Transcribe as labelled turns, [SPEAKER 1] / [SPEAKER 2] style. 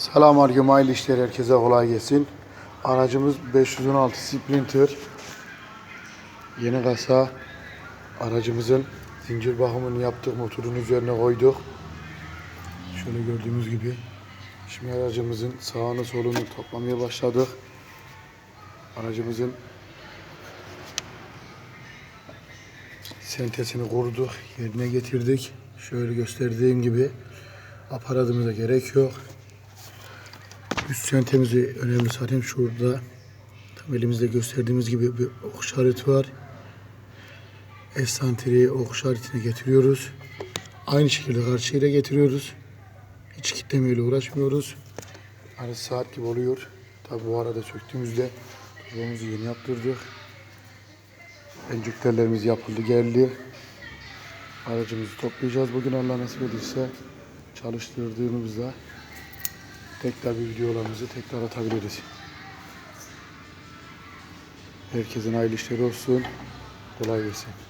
[SPEAKER 1] Selamünaleyküm hayırlı işler herkese kolay gelsin. Aracımız 516 Sprinter. Yeni kasa. Aracımızın zincir bakımını yaptık. Motorun üzerine koyduk. Şöyle gördüğümüz gibi. Şimdi aracımızın sağını solunu toplamaya başladık. Aracımızın sentesini kurduk. Yerine getirdik. Şöyle gösterdiğim gibi aparatımıza gerek yok. Üst sentemizi önemli zaten şurada. Tam elimizde gösterdiğimiz gibi bir ok var. Esantriyi ok işaretine getiriyoruz. Aynı şekilde karşıyla getiriyoruz. Hiç kitlemeyle uğraşmıyoruz. Hani saat gibi oluyor. Tabi bu arada söktüğümüzde turbamızı yeni yaptırdık. Enjektörlerimiz yapıldı geldi. Aracımızı toplayacağız bugün Allah nasip edilse. Çalıştırdığımızda tekrar bir videolarımızı tekrar atabiliriz. Herkesin hayırlı işleri olsun. Kolay gelsin.